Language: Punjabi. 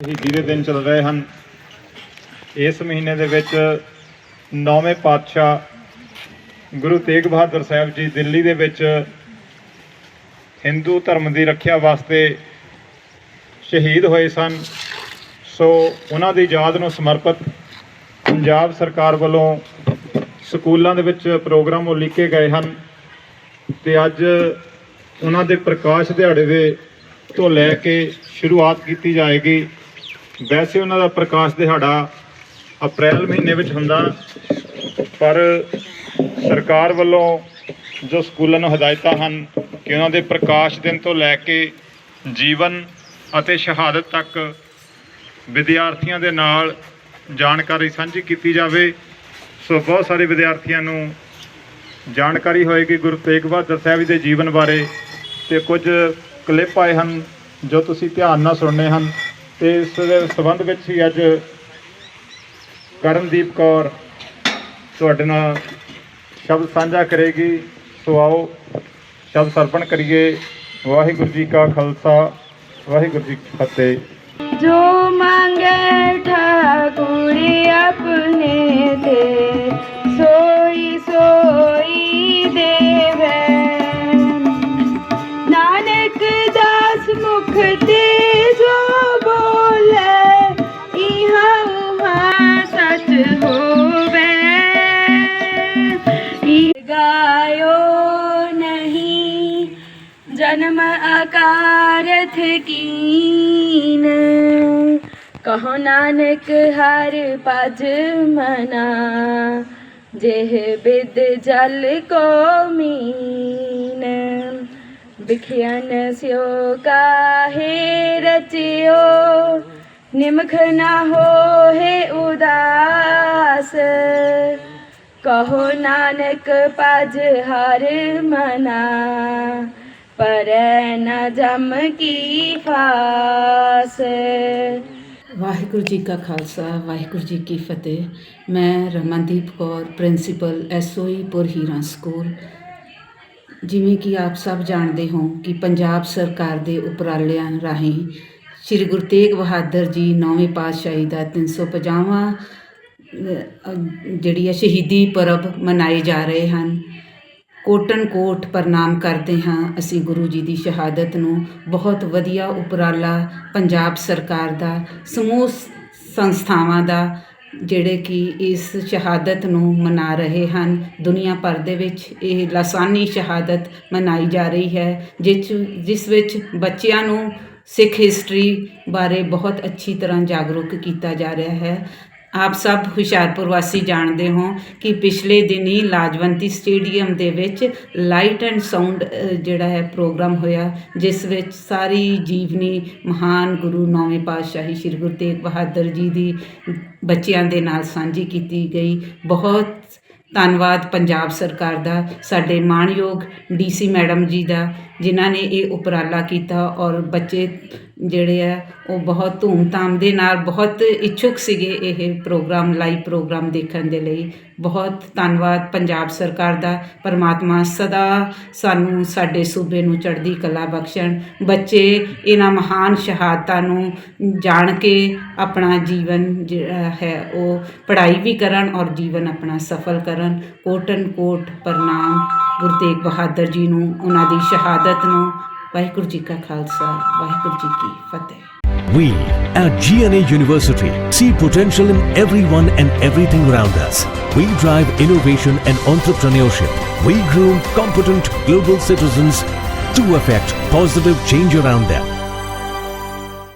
ਸ਼ਹੀਦੀ ਦੇ ਦਿਨ ਚੱਲ ਰਹੇ ਹਨ, ਇਸ ਮਹੀਨੇ ਦੇ ਵਿੱਚ ਨੌਵੇਂ ਪਾਤਸ਼ਾਹ ਗੁਰੂ ਤੇਗ ਬਹਾਦਰ ਸਾਹਿਬ ਜੀ ਦਿੱਲੀ ਦੇ ਵਿੱਚ ਹਿੰਦੂ ਧਰਮ ਦੀ ਰੱਖਿਆ ਵਾਸਤੇ ਸ਼ਹੀਦ ਹੋਏ ਸਨ। ਸੋ ਉਹਨਾਂ ਦੀ ਯਾਦ ਨੂੰ ਸਮਰਪਿਤ ਪੰਜਾਬ ਸਰਕਾਰ ਵੱਲੋਂ ਸਕੂਲਾਂ ਦੇ ਵਿੱਚ ਪ੍ਰੋਗਰਾਮ ਉਲੀਕੇ ਗਏ ਹਨ ਤੇ ਅੱਜ ਉਹਨਾਂ ਦੇ ਪ੍ਰਕਾਸ਼ ਦਿਹਾੜੇ ਦੇ ਤੋਂ ਲੈ ਕੇ ਸ਼ੁਰੂਆਤ ਕੀਤੀ ਜਾਏਗੀ। ਵੈਸੇ ਉਹਨਾਂ ਦਾ ਪ੍ਰਕਾਸ਼ ਦਿਹਾੜਾ ਅਪ੍ਰੈਲ ਮਹੀਨੇ ਵਿੱਚ ਹੁੰਦਾ, ਪਰ ਸਰਕਾਰ ਵੱਲੋਂ ਜੋ ਸਕੂਲਾਂ ਨੂੰ ਹਦਾਇਤਾਂ ਹਨ ਕਿ ਉਹਨਾਂ ਦੇ ਪ੍ਰਕਾਸ਼ ਦਿਨ ਤੋਂ ਲੈ ਕੇ ਜੀਵਨ ਅਤੇ ਸ਼ਹਾਦਤ ਤੱਕ ਵਿਦਿਆਰਥੀਆਂ ਦੇ ਨਾਲ ਜਾਣਕਾਰੀ ਸਾਂਝੀ ਕੀਤੀ ਜਾਵੇ, ਸੋ ਬਹੁਤ ਸਾਰੇ ਵਿਦਿਆਰਥੀਆਂ ਨੂੰ ਜਾਣਕਾਰੀ ਹੋਏਗੀ। ਗੁਰੂ ਤੇਗ ਬਹਾਦਰ ਸਾਹਿਬ ਜੀ ਦੇ ਜੀਵਨ ਬਾਰੇ ਤੇ ਕੁਝ ਕਲਿੱਪ ਆਏ ਹਨ ਜੋ ਤੁਸੀਂ ਧਿਆਨ ਨਾਲ ਸੁਣਨੇ ਹਨ। ਤੇ ਇਸ ਦੇ ਸੰਬੰਧ ਵਿੱਚ ਹੀ ਅੱਜ ਕਰਨਦੀਪ ਕੌਰ ਤੁਹਾਡੇ ਨਾਲ ਸ਼ਬਦ ਸਾਂਝਾ ਕਰੇਗੀ। ਸੋ ਆਓ ਸ਼ਬਦ ਸਰਪਣ ਕਰੀਏ। ਵਾਹਿਗੁਰੂ ਜੀ ਕਾ ਖਾਲਸਾ, ਵਾਹਿਗੁਰੂ ਜੀ ਕੀ ਫਤਿਹ। ਜੋ ਮੰਗੇ ਠਾਕੁਰੀ ਆਪਣੇ ਤੇ, ਸੋਈ ਸੋਈ ਦੇਵੇ। ਨਾਨਕ ਦਾਸ ਮੁਖ जन्म अकारथ कीन कहो नानक हर पज मना जेह बिद जल को मीन बिखियन स्यो काहे रचियो निमख ना हो है उदास कहो नानक पज हर मना पर न जम की फास ਵਾਹਿਗੁਰੂ ਜੀ ਕਾ ਖਾਲਸਾ ਵਾਹਿਗੁਰੂ ਜੀ ਕੀ ਫਤਿਹ ਮੈਂ ਰਮਨਦੀਪ ਕੌਰ ਪ੍ਰਿੰਸੀਪਲ ਐਸਓਈ ਪੁਰ ਹੀਰਾ ਸਕੂਲ ਜਿਵੇਂ ਕਿ ਆਪ ਸਭ ਜਾਣਦੇ ਹੋ ਕਿ ਪੰਜਾਬ ਸਰਕਾਰ ਦੇ ਉਪਰਾਲਿਆਂ ਰਾਹੀਂ ਸ੍ਰੀ ਗੁਰੂ ਤੇਗ ਬਹਾਦਰ ਜੀ ਨੌਵੀਂ ਪਾਤਸ਼ਾਹੀ ਦਾ 350ਵਾਂ ਅਹ, ਜਿਹੜੀ ਹੈ ਸ਼ਹੀਦੀ ਪਰਬ ਮਨਾਏ ਜਾ ਰਹੇ ਹਨ ਕੋਟਨ ਕੋਟ ਪ੍ਰਣਾਮ ਕਰਦੇ ਹਾਂ। ਅਸੀਂ ਗੁਰੂ ਜੀ ਦੀ ਸ਼ਹਾਦਤ ਨੂੰ ਬਹੁਤ ਵਧੀਆ ਉਪਰਾਲਾ ਪੰਜਾਬ ਸਰਕਾਰ ਦਾ, ਸਮੂਹ ਸੰਸਥਾਵਾਂ ਦਾ, ਜਿਹੜੇ ਕਿ ਇਸ ਸ਼ਹਾਦਤ ਨੂੰ ਮਨਾ ਰਹੇ ਹਨ। ਦੁਨੀਆ ਭਰ ਦੇ ਵਿੱਚ ਇਹ ਲਾਸਾਨੀ ਸ਼ਹਾਦਤ ਮਨਾਈ ਜਾ ਰਹੀ ਹੈ ਜਿਸ ਜਿਸ ਵਿੱਚ ਬੱਚਿਆਂ ਨੂੰ ਸਿੱਖ ਹਿਸਟਰੀ ਬਾਰੇ ਬਹੁਤ ਅੱਛੀ ਤਰ੍ਹਾਂ ਜਾਗਰੂਕ ਕੀਤਾ ਜਾ ਰਿਹਾ ਹੈ। ਆਪ ਸਭ ਹੁਸ਼ਿਆਰਪੁਰ ਵਾਸੀ ਜਾਣਦੇ ਹੋ ਕਿ ਪਿਛਲੇ ਦਿਨੀ ਲਾਜਵੰਤੀ ਸਟੇਡੀਅਮ ਦੇ ਵਿੱਚ ਲਾਈਟ ਐਂਡ ਸਾਊਂਡ ਜਿਹੜਾ ਹੈ ਪ੍ਰੋਗਰਾਮ ਹੋਇਆ, ਜਿਸ ਵਿੱਚ ਸਾਰੀ ਜੀਵਨੀ ਮਹਾਨ ਗੁਰੂ ਨੌਵੇਂ ਪਾਤਸ਼ਾਹੀ ਸ੍ਰੀ ਗੁਰੂ ਤੇਗ ਬਹਾਦਰ ਜੀ ਦੀ ਬੱਚਿਆਂ ਦੇ ਨਾਲ ਸਾਂਝੀ ਕੀਤੀ ਗਈ। ਬਹੁਤ ਧੰਨਵਾਦ ਪੰਜਾਬ ਸਰਕਾਰ ਦਾ, ਸਾਡੇ ਮਾਣਯੋਗ ਡੀਸੀ ਮੈਡਮ ਜੀ ਦਾ, ਜਿਨ੍ਹਾਂ ਨੇ ਇਹ ਉਪਰਾਲਾ ਕੀਤਾ ਔਰ ਬੱਚੇ ਜਿਹੜੇ ਆ, ਉਹ ਬਹੁਤ ਧੂਮਧਾਮ ਦੇ ਨਾਲ ਬਹੁਤ ਇੱਛੁਕ ਸੀਗੇ ਇਹ ਪ੍ਰੋਗਰਾਮ, ਲਾਈਵ ਪ੍ਰੋਗਰਾਮ ਦੇਖਣ ਦੇ ਲਈ। ਬਹੁਤ ਧੰਨਵਾਦ ਪੰਜਾਬ ਸਰਕਾਰ ਦਾ। ਪਰਮਾਤਮਾ ਸਦਾ ਸਾਨੂੰ ਸਾਡੇ ਸੂਬੇ ਨੂੰ ਚੜ੍ਹਦੀ ਕਲਾ ਬਖਸ਼ਣ। ਬੱਚੇ ਇਹਨਾਂ ਮਹਾਨ ਸ਼ਹਾਦਤਾਂ ਨੂੰ ਜਾਣ ਕੇ ਆਪਣਾ ਜੀਵਨ ਜਿਹੜਾ ਹੈ, ਉਹ ਪੜ੍ਹਾਈ ਵੀ ਕਰਨ ਔਰ ਜੀਵਨ ਆਪਣਾ ਸਫਲ ਕਰਨ। ਕੋਟਨ ਕੋਟ ਪ੍ਰਣਾਮ। ਗੁਰੂ ਤੇਗ ਬਹਾਦਰ ਜੀ ਨੂੰ, ਉਹਨਾਂ ਦੀ ਸ਼ਹਾਦਤ ਨੂੰ ਵਾਹਿਗੁਰੂ ਜੀ ਕਾ ਖਾਲਸਾ ਵਾਹਿਗੁਰੂ ਜੀ ਕੀ ਫਤਿਹ We at GNA University see potential in everyone and everything around us. We drive innovation and entrepreneurship. We groom competent global citizens to affect positive change around them.